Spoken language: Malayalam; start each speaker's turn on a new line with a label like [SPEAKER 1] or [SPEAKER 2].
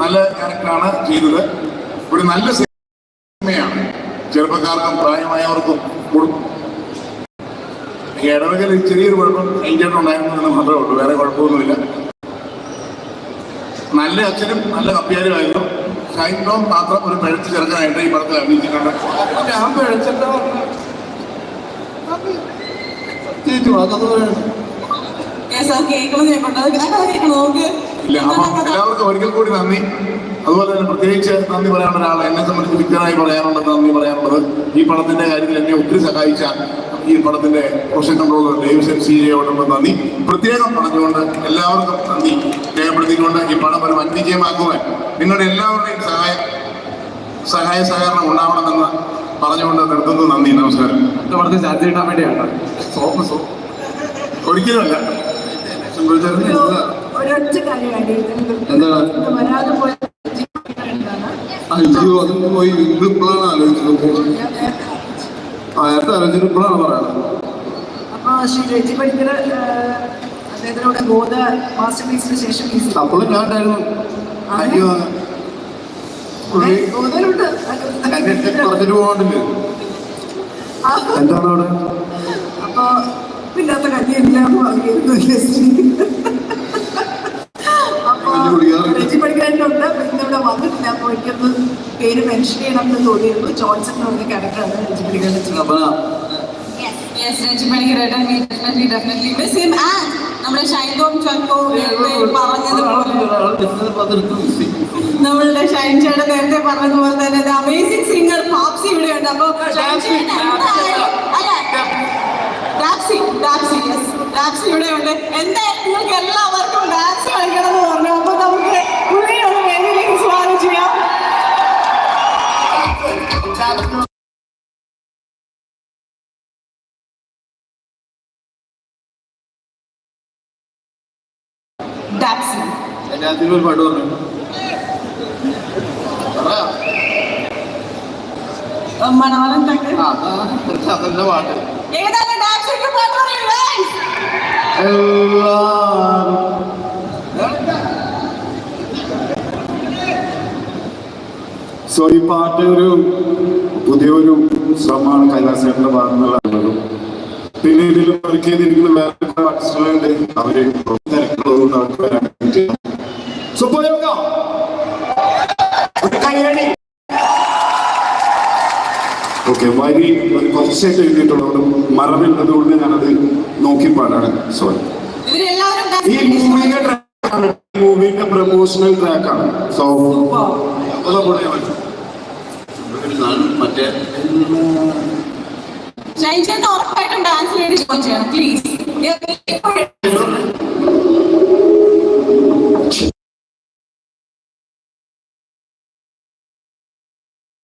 [SPEAKER 1] നല്ല ക്യാരക്ടറാണ് ചെയ്തത്. ഒരു നല്ല സിനിമയാണ്. ചെറുപ്പക്കാർക്കും പ്രായമായവർക്കും കൊടുക്കും ഇടവകയിൽ ചെറിയൊരു കുഴപ്പം കഴിഞ്ഞിട്ടുണ്ടായിരുന്നു എന്ന് മാത്രമേ ഉള്ളൂ. വേറെ കുഴപ്പമൊന്നുമില്ല. നല്ല അച്ഛനും നല്ല കപ്പ്യാരുമായിരുന്നു ഷൈൻഡോം മാത്രം ഒരു പഴച്ച് ചെറുക്കനായിട്ട് ഈ പടത്തിൽ അഭിനയിച്ചിട്ടുണ്ട്.
[SPEAKER 2] ഞാൻ പിഴച്ചിട്ടാ തീറ്റു അതൊന്നും
[SPEAKER 1] എല്ലാവർക്കും ഒരിക്കൽ കൂടി നന്ദി. അതുപോലെ തന്നെ പ്രത്യേകിച്ച് നന്ദി പറയാനുള്ള ഒരാൾ എന്നെ സംബന്ധിച്ച് വ്യക്തമായി പറയാനുള്ളത് നന്ദി പറയാനുള്ളത് ഈ പടത്തിന്റെ കാര്യത്തിൽ എന്നെ ഒത്തിരി സഹായിച്ച ഈ പടത്തിന്റെ പ്രൊഫഷൻ കൺട്രോളർ ഡേവിസൺ സീരിയോടുള്ള നന്ദി. പ്രത്യേകം പറഞ്ഞുകൊണ്ട് എല്ലാവർക്കും നന്ദി രേഖപ്പെടുത്തിക്കൊണ്ട് ഈ പടം ഒരു വൻ വിജയമാക്കുവാൻ നിങ്ങളുടെ എല്ലാവരുടെയും സഹായ സഹായ സഹകരണം ഉണ്ടാവണമെന്ന് പറഞ്ഞുകൊണ്ട് നിർത്തുന്നു. നന്ദി നമസ്കാരം.
[SPEAKER 2] ഒരിക്കലും അല്ല ചാർജ് കിട്ടാൻ വേണ്ടിയാണ് സോപ്പ് സോപ്പ്
[SPEAKER 1] ഒരിക്കലുമല്ല
[SPEAKER 2] സിമ്പിൾച്ചറിന്
[SPEAKER 3] ഒരു ഒരൊറ്റ കാര്യമാണ് വരാതെ പോയ?
[SPEAKER 2] അയ്യോ അതൊന്നും പോയി. ഇപ്പോഴാണ് ആലോചിച്ചത്.
[SPEAKER 3] ഞാൻ നേരത്തെ
[SPEAKER 2] ആ നേരത്തെ ആലോചിച്ചിട്ട് ഇപ്പോഴാണ് പറയുന്നത്
[SPEAKER 3] അപ്പൊ ശ്രീ രജി പണിക്കർ അദ്ദേഹത്തിനോട് ബോധ മാസ്റ്റർ പീസിന് ശേഷം.
[SPEAKER 2] അപ്പോഴും ഞാൻ അയ്യോ. എന്നെ പറഞ്ഞിട്ട് പോകണ്ടില്ലേ എന്താണ് അവിടെ?
[SPEAKER 3] അപ്പൊ പിന്നാത്ത കല്യാണം വാങ്ങിയിരുന്നു അപ്പൊ പഠിക്കാനുണ്ട്. ഇന്നിവിടെ വന്നിട്ടില്ല. അപ്പൊ എനിക്കൊന്ന് പേര് മെൻഷൻ ചെയ്യണം എന്ന് തോന്നിയിരുന്നു. ജോൺസൺ എന്ന് പറഞ്ഞ ക്യാരക്ടറാണ് രജി
[SPEAKER 4] പഠിക്കാൻ നമ്മുടെ ഷൈൻകോം ചക്കോ പറഞ്ഞതുപോലെ നമ്മളുടെ ഷൈൻ ചേട്ടൻ നേരത്തെ പറഞ്ഞതുപോലെ തന്നെ അമേസിംഗ് സിംഗർ പാപ്സി ഇവിടെ ഉണ്ട് അപ്പൊ ഷൈൻ ചേട്ടൻ എന്തായാലും അല്ല ഡാപ്സി ഡാപ്സി യെസ് ഡാപ്സി ഇവിടെ ഉണ്ട് എന്തായാലും നിങ്ങൾക്ക് എല്ലാവർക്കും ഡാൻസ് കളിക്കണം എന്ന് പറഞ്ഞു. അപ്പൊ നമുക്ക് പുള്ളിയുടെ വേദിയിലേക്ക് സ്വാഗതം ചെയ്യാം.
[SPEAKER 2] എല്ലാത്തിനും ഒരു പാട്ട് പറഞ്ഞു. പറ.
[SPEAKER 4] മണവാളൻ തക്ക്
[SPEAKER 2] അതല്ല പാട്ട്. സോ ഈ പാട്ട് ഒരു പുതിയൊരു ശ്രമമാണ് കൈലാസേട്ടന്റെ ഭാഗങ്ങളുള്ളത് പിന്നെ ഇതിൽ വർക്ക് ചെയ്തിരിക്കുന്ന വേറെ പാർട്ടിസ്റ്റുകളുണ്ട് അവർ തിരക്കുള്ളതുകൊണ്ട് അവർക്ക് വരാൻ സോ ഓക്കെ വരി ഒരു കുറച്ചായിട്ട് എഴുതിയിട്ടുള്ളതുകൊണ്ട് മറവില്ലത് കൊണ്ട് ഞാനത് നോക്കി പാടാണ് സോറി ഈ മൂവിന്റെ ട്രാക്കാണ് മൂവിന്റെ പ്രൊമോഷണൽ ട്രാക്കാണ് സോ മറ്റേ
[SPEAKER 4] ഉറപ്പായിട്ടും ഡാൻസ് വേണ്ടി പ്ലീസ്